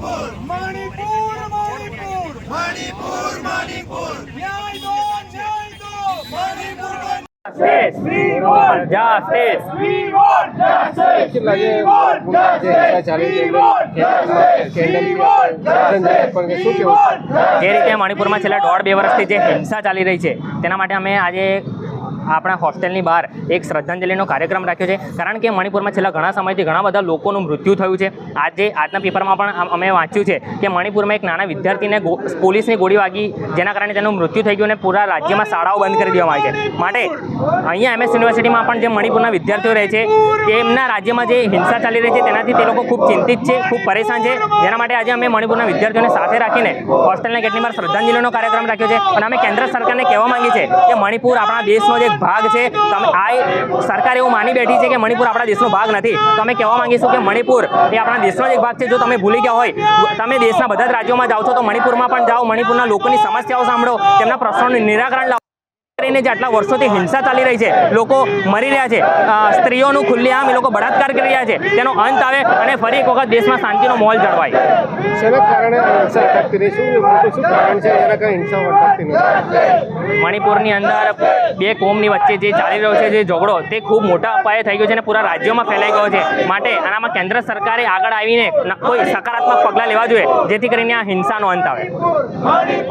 મણિપુર મણિપુર મણિપુર મણિપુર મણિપુર ન્યાય દો ન્યાય દો Manipur Justice. We want Justice. We want justice. We want justice. We want justice. We want justice. We want justice. જે રીતે મણિપુરમાં છેલ્લા દોઢ બે વર્ષથી જે હિંસા ચાલી રહી છે તેના માટે અમે આજે આપણા હોસ્ટેલની બહાર એક શ્રદ્ધાંજલિનો કાર્યક્રમ રાખ્યો છે. કારણ કે મણિપુરમાં છેલ્લા ઘણા સમયથી ઘણા બધા લોકોનું મૃત્યુ થયું છે. આજે આજના પેપરમાં પણ અમે વાંચ્યું છે કે મણિપુરમાં એક નાના વિદ્યાર્થીને પોલીસની ગોળી વાગી, જેના કારણે તેનું મૃત્યુ થઈ ગયું અને પૂરા રાજ્યમાં શાળાઓ બંધ કરી દેવામાં આવી છે. માટે અહીંયા એમએસ યુનિવર્સિટીમાં પણ જે મણિપુરના વિદ્યાર્થીઓ રહે છે, તેમના રાજ્યમાં જે હિંસા ચાલી રહી છે, તેનાથી તે લોકો ખૂબ ચિંતિત છે, ખૂબ પરેશાન છે. જેના માટે આજે અમે મણિપુરના વિદ્યાર્થીઓને સાથે રાખીને હોસ્ટેલને ગેટની વાર શ્રદ્ધાંજલિનો કાર્યક્રમ રાખ્યો છે. અને અમે કેન્દ્ર સરકારને કહેવા માંગીએ છીએ કે મણિપુર આપણા દેશનો જ એક ભાગ છે. તમે આ સરકાર એવું માની બેઠી છે કે મણિપુર આપણા દેશનો ભાગ નથી. તો અમે કહેવા માંગીશું કે મણિપુર એ આપણા દેશનો જ એક ભાગ છે. જો તમે ભૂલી ગયા હોય, તમે દેશના બધા જ રાજ્યોમાં જાઓ છો, તો મણિપુરમાં પણ જાઓ. મણિપુરના લોકોની સમસ્યાઓ સાંભળો. તેમના પ્રશ્નોનું નિરાકરણ લાવો. કરીને જે આટલા વર્ષોથી હિંસા ચાલી રહી છે લોકો મરી રહ્યા છે સ્ત્રીઓનું ખુલ્લેઆમ એ લોકો બળાત્કાર કરી રહ્યા છે તેનો અંત આવે અને ફરી એક વખત દેશમાં શાંતિનો માહોલ જળવાય. શેના કારણે હિંસા અટકતી રહી? શું શું કારણ છે? એના કારણે હિંસા અટકતી નથી મણિપુરની અંદર બે કોમની વચ્ચે જે ચાલી રહ્યો છે જે ઝઘડો તે ખૂબ મોટા અપાયે થઈ ગયો છે અને પૂરા રાજ્યોમાં ફેલાઈ ગયો છે. માટે આનામાં કેન્દ્ર સરકારે આગળ આવીને કોઈ સકારાત્મક પગલાં લેવા જોઈએ જેથી કરીને આ હિંસાનો અંત આવે.